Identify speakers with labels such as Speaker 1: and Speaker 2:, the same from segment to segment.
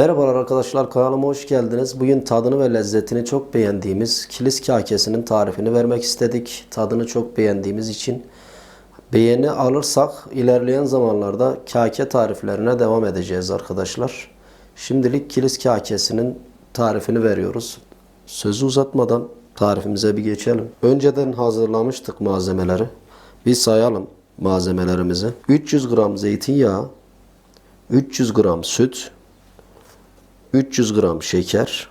Speaker 1: Merhabalar arkadaşlar kanalıma hoş geldiniz. Bugün tadını ve lezzetini çok beğendiğimiz kilis kakesinin tarifini vermek istedik. Tadını çok beğendiğimiz için beğeni alırsak ilerleyen zamanlarda kake tariflerine devam edeceğiz arkadaşlar. Şimdilik kilis kakesinin tarifini veriyoruz. Sözü uzatmadan tarifimize bir geçelim. Önceden hazırlamıştık malzemeleri. Bir sayalım malzemelerimizi. 300 gram zeytinyağı, 300 gram süt, 300 gram şeker,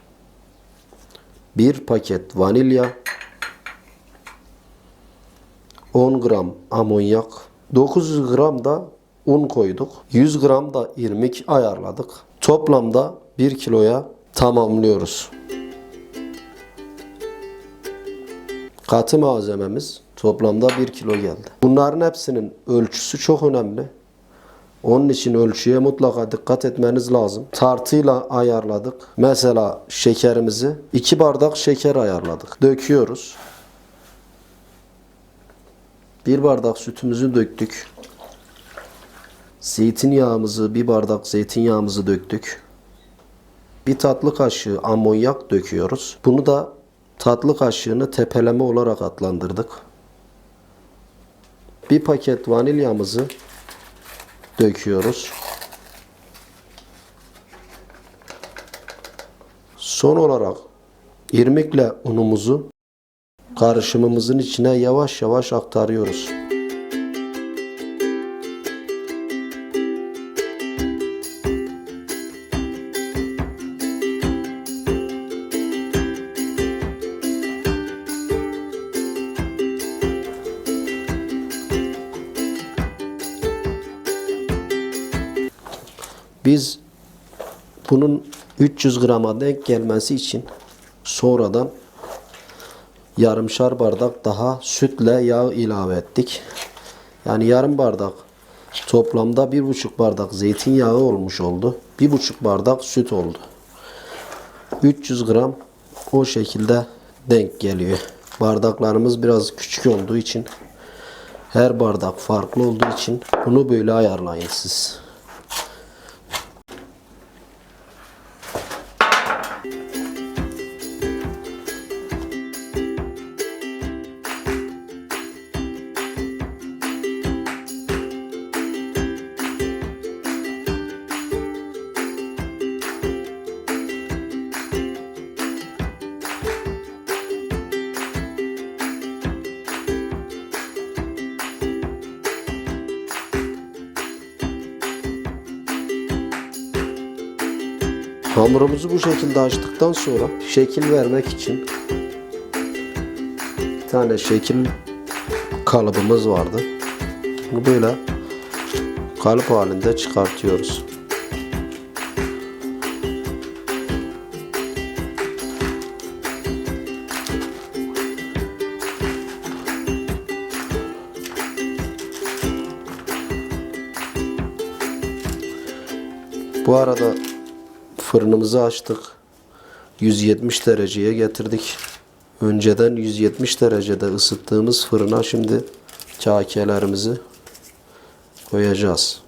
Speaker 1: 1 paket vanilya, 10 gram amonyak, 900 gram da un koyduk. 100 gram da irmik ayarladık. Toplamda 1 kiloya tamamlıyoruz. Katı malzememiz toplamda 1 kilo geldi. Bunların hepsinin ölçüsü çok önemli. Onun için ölçüye mutlaka dikkat etmeniz lazım. Tartıyla ayarladık. Mesela şekerimizi 2 bardak şeker ayarladık. Döküyoruz. 1 bardak sütümüzü döktük. Zeytinyağımızı, bir bardak zeytinyağımızı döktük. Bir tatlı kaşığı amonyak döküyoruz. Bunu da tatlı kaşığını tepeleme olarak adlandırdık. Bir paket vanilyamızı döküyoruz. Son olarak irmikle unumuzu karışımımızın içine yavaş yavaş aktarıyoruz. Biz bunun 300 grama denk gelmesi için sonradan yarımşar bardak daha sütle yağ ilave ettik. Yani yarım bardak toplamda bir buçuk bardak zeytinyağı olmuş oldu. Bir buçuk bardak süt oldu. 300 gram o şekilde denk geliyor. Bardaklarımız biraz küçük olduğu için her bardak farklı olduğu için bunu böyle ayarlayın siz. 了。Hamurumuzu bu şekilde açtıktan sonra şekil vermek için bir tane şekil kalıbımız vardı. Bunu böyle kalıp halinde çıkartıyoruz. Bu arada fırınımızı açtık. 170 dereceye getirdik. Önceden 170 derecede ısıttığımız fırına şimdi kakelerimizi koyacağız.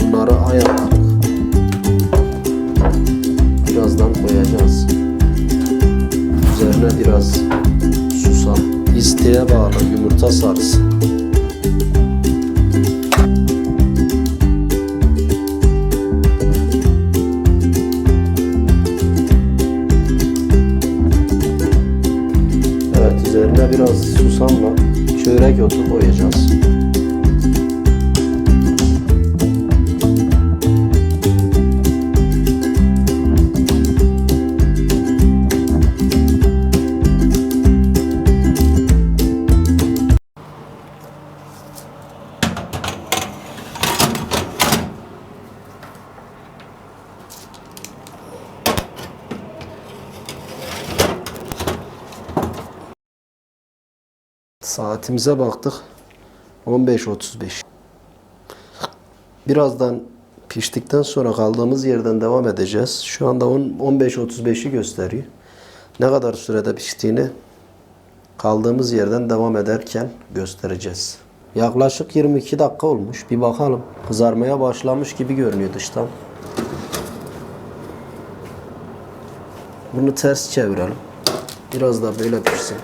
Speaker 1: Bunları ayarladık. Birazdan koyacağız. Üzerine biraz isteğe bağlı yumurta sarısı. Evet üzerine biraz susamla çörek otu koyacağız. Saatimize baktık. 15.35. Birazdan piştikten sonra kaldığımız yerden devam edeceğiz. Şu anda 10 15.35'i gösteriyor. Ne kadar sürede piştiğini Kaldığımız yerden devam ederken göstereceğiz. Yaklaşık 22 dakika olmuş. Bir bakalım. Kızarmaya başlamış gibi görünüyor dıştan. Bunu ters çevirelim. Biraz da böyle pişsin.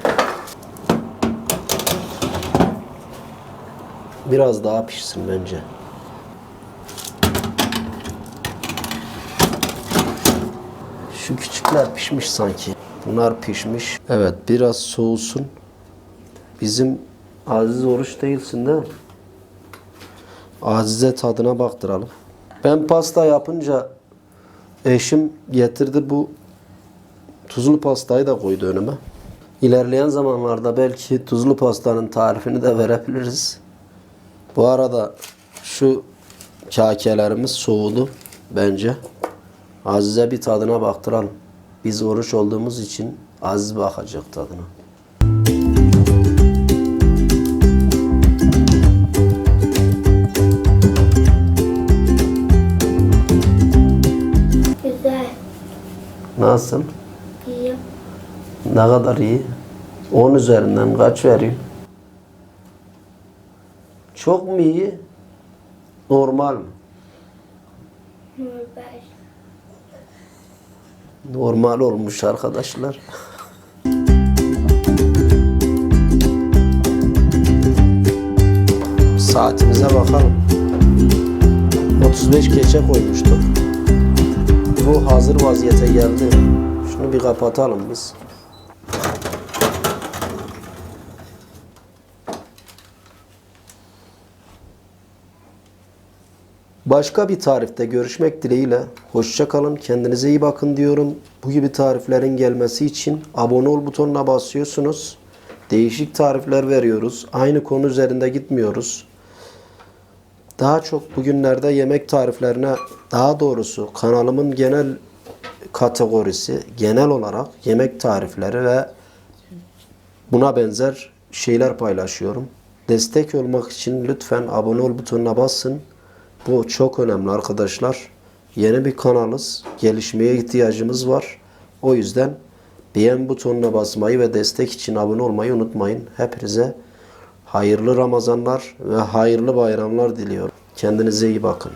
Speaker 1: Biraz daha pişsin bence. Şu küçükler pişmiş sanki. Bunlar pişmiş. Evet biraz soğusun. Bizim Aziz oruç değilsin değil mi? Azize tadına baktıralım. Ben pasta yapınca eşim getirdi bu tuzlu pastayı da koydu önüme. İlerleyen zamanlarda belki tuzlu pastanın tarifini de verebiliriz. Bu arada şu kakelerimiz soğudu bence. Azize bir tadına baktıralım. Biz oruç olduğumuz için Aziz bakacak tadına.
Speaker 2: Güzel.
Speaker 1: Nasıl?
Speaker 2: İyi.
Speaker 1: Ne kadar iyi? 10 üzerinden kaç veriyor? Çok mu iyi? Normal mi?
Speaker 2: Normal.
Speaker 1: Normal olmuş arkadaşlar. Saatimize bakalım. 35 geçe koymuştuk. Bu hazır vaziyete geldi. Şunu bir kapatalım biz. Başka bir tarifte görüşmek dileğiyle. Hoşça kalın. Kendinize iyi bakın diyorum. Bu gibi tariflerin gelmesi için abone ol butonuna basıyorsunuz. Değişik tarifler veriyoruz. Aynı konu üzerinde gitmiyoruz. Daha çok bugünlerde yemek tariflerine, daha doğrusu kanalımın genel kategorisi, genel olarak yemek tarifleri ve buna benzer şeyler paylaşıyorum. Destek olmak için lütfen abone ol butonuna basın. Bu çok önemli arkadaşlar. Yeni bir kanalız. Gelişmeye ihtiyacımız var. O yüzden beğen butonuna basmayı ve destek için abone olmayı unutmayın. Hepinize hayırlı Ramazanlar ve hayırlı bayramlar diliyorum. Kendinize iyi bakın.